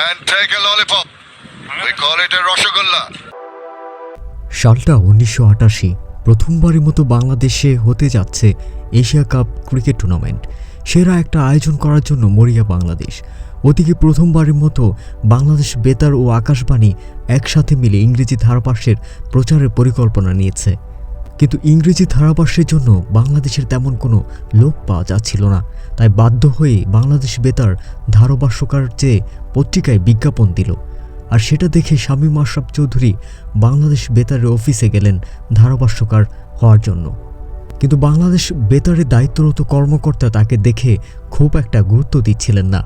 and take a lollipop. We call it a Rasgulla. সালটা উনিশশো আটাশি প্রথমবারের মতো বাংলাদেশে হতে যাচ্ছে এশিয়া কাপ ক্রিকেট টুর্নামেন্ট সেরা একটা আয়োজন করার জন্য মরিয়া বাংলাদেশ ওদিকে প্রথমবারের মতো বাংলাদেশ বেতার ও আকাশবাণী একসাথে মিলে ইংরেজি ধারাভাষ্যের প্রচারের পরিকল্পনা নিয়েছে কিন্তু ইংরেজি ধারাভাষ্যের জন্য বাংলাদেশের তেমন কোনো লোক পাওয়া যাচ্ছিল না। তাই বাধ্য হয়ে বাংলাদেশ বেতার ধারাভাষ্যকার চেয়ে পত্রিকায় বিজ্ঞাপন দিল, আর সেটা দেখে শামীম আশরাফ চৌধুরী বাংলাদেশ বেতারের অফিসে গেলেন ধারাভাষ্যকার হওয়ার জন্য। কিন্তু বাংলাদেশ বেতারের দায়িত্বরত কর্মকর্তা তাকে দেখে খুব একটা গুরুত্ব দিচ্ছিলেন না।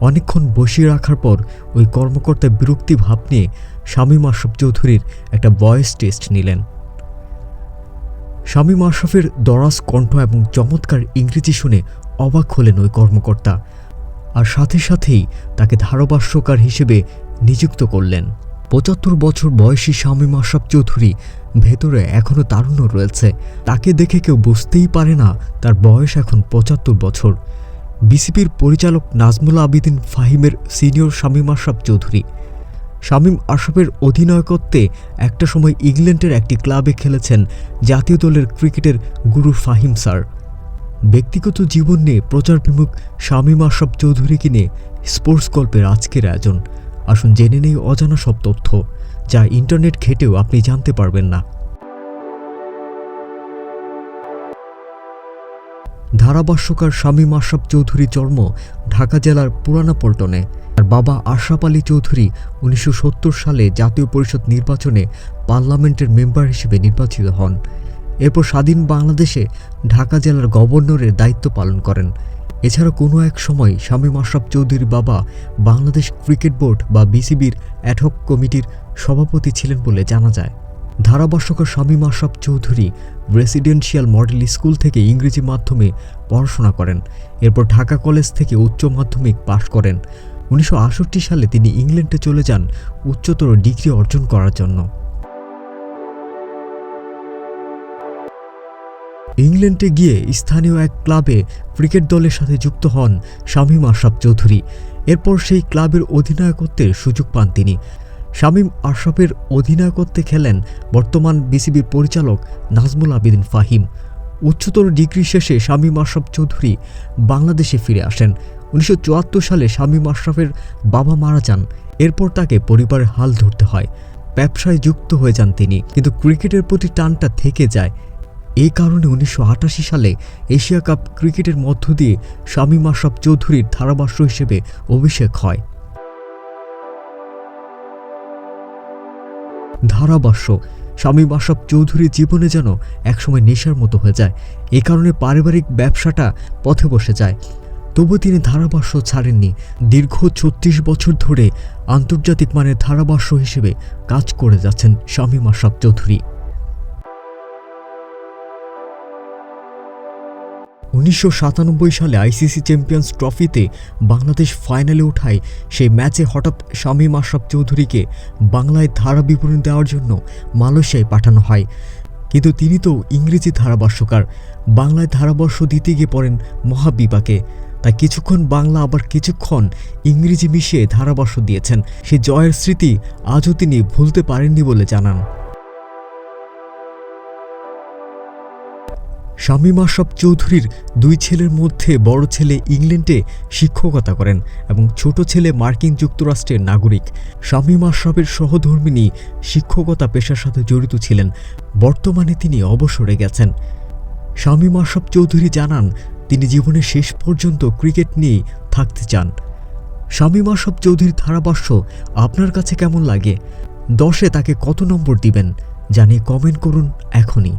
অনেকক্ষণ বসিয়ে রাখার পর ওই কর্মকর্তা বিরক্তি ভাব নিয়ে শামীম আশরাফ চৌধুরীর একটা ভয়েস টেস্ট নিলেন। শামীম আশরাফের দরাজ কণ্ঠ এবং চমৎকার ইংরেজি শুনে অবাক হলেন ওই কর্মকর্তা আর সাথে সাথেই তাকে ধারাভাষ্যকার হিসেবে নিযুক্ত করলেন। পঁচাত্তর বছর বয়সী শামীম আশরাফ চৌধুরী ভেতরে এখনও তারুণ্য রয়েছে। তাকে দেখে কেউ বুঝতেই পারে না তার বয়স এখন পঁচাত্তর বছর। বিসিপির পরিচালক নাজমুল আবিদিন ফাহিমের সিনিয়র শামীম আশরাফ চৌধুরী শামীম আশরাফের অধিনায়কত্বে একটা সময় ইংল্যান্ডের একটি ক্লাবে খেলেছেন জাতীয় দলের ক্রিকেটের গুরু ফাহিম স্যার। ব্যক্তিগত জীবন নিয়ে প্রচার বিমুখ শামীম আশরাফ চৌধুরীকে নিয়ে স্পোর্টস গল্পের আজকের আয়োজন। আসুন জেনে নেই অজানা সব তথ্য, যা ইন্টারনেট ঘেটেও আপনি জানতে পারবেন না। ধারাভাষ্যকার স্বামী আশরাফ চৌধুরী জন্ম ঢাকা জেলার পুরানা পল্টনে। তার বাবা আশরাফ আলী চৌধুরী উনিশশো সত্তর সালে জাতীয় পরিষদ নির্বাচনে পার্লামেন্টের মেম্বার হিসেবে নির্বাচিত হন। এরপর স্বাধীন বাংলাদেশে ঢাকা জেলার গভর্নরের দায়িত্ব পালন করেন। এছাড়া কোনো এক সময় শামীম আশরাফ চৌধুরীর বাবা বাংলাদেশ ক্রিকেট বোর্ড বা বিসিবির অ্যাডহক কমিটির সভাপতি ছিলেন বলে জানা যায়। ধারাভাষ্যকার Shamim Ashraf Chowdhury residential model school থেকে ইংরেজি মাধ্যমে পড়াশোনা করেন। এরপর ঢাকা কলেজ থেকে উচ্চ মাধ্যমিক পাশ করেন। উনিশশো সালে তিনি ইংল্যান্ডে চলে যান উচ্চতর ডিগ্রি অর্জন করার জন্য। ইংল্যান্ডে গিয়ে স্থানীয় এক ক্লাবে ক্রিকেট দলের সাথে যুক্ত হন শামীম আশরাফ চৌধুরী। এরপর সেই ক্লাবের অধিনায়কত্বের সুযোগ পান তিনি। শামীম আশরাফের অধিনায়কত্বে খেলেন বর্তমান বিসিবির পরিচালক নাজমুল আবিদিন ফাহিম। উচ্চতর ডিগ্রি শেষে শামীম আশরাফ চৌধুরী বাংলাদেশে ফিরে আসেন। উনিশশো চুয়াত্তর সালে শামীম আশরাফের বাবা মারা যান। এরপর তাকে পরিবারের হাল ধরতে হয়। ব্যবসায় যুক্ত হয়ে যান তিনি। কিন্তু ক্রিকেটের প্রতি টানটা থেকে যায়। এই কারণে উনিশশো আটাশি সালে এশিয়া কাপ ক্রিকেটের মধ্য দিয়ে শামীম আশরাফ চৌধুরীর ধারাভাষ্য হিসেবে অভিষেক হয়। ধারাভাষ্য, স্বামী বাসব চৌধুরীর জীবনে যেন একসময় নেশার মতো হয়ে যায়। এ কারণে পারিবারিক ব্যবসাটা পথে বসে যায়। তবু তিনি ধারাভাষ্য ছাড়েননি। দীর্ঘ ছত্রিশ বছর ধরে আন্তর্জাতিক মানের ধারাভাষ্য হিসেবে কাজ করে যাচ্ছেন স্বামী মাসাব চৌধুরী। উনিশশো সাতানব্বই সালে আইসিসি চ্যাম্পিয়ন্স ট্রফিতে বাংলাদেশ ফাইনালে ওঠায় সেই ম্যাচে হঠাৎ শামীম আশরাফ চৌধুরীকে বাংলায় ধারা বিবরণ দেওয়ার জন্য মালয়েশিয়ায় পাঠানো হয়। কিন্তু তিনি তো ইংরেজি ধারাভাষ্যকার। বাংলায় ধারাভাষ্য দিতে গিয়ে পড়েন মহাবিপাকে। তাই কিছুক্ষণ বাংলা আবার কিছুক্ষণ ইংরেজি মিশিয়ে ধারাভাষ্য দিয়েছেন। সে জয়ের স্মৃতি আজও তিনি ভুলতে পারেননি বলে জানান। শামীম আশরাফ চৌধুরীর দুই ছেলের মধ্যে বড় ছেলে ইংল্যান্ডে শিক্ষকতা করেন এবং ছোট ছেলে মার্কিন যুক্তরাষ্ট্রের নাগরিক। শামীম আশরাফের সহধর্মিনী শিক্ষকতা পেশার সাথে জড়িত ছিলেন। বর্তমানে তিনি অবসরে গেছেন। শামীম আশরাফ চৌধুরী জানান, তিনি জীবনের শেষ পর্যন্ত ক্রিকেট নিয়েই থাকতে চান। শামীম আশরাফ চৌধুরীর ধারাভাষ্য, আপনার কাছে কেমন লাগে? দশে তাকে কত নম্বর দিবেন? জানিয়ে কমেন্ট করুন এখনই।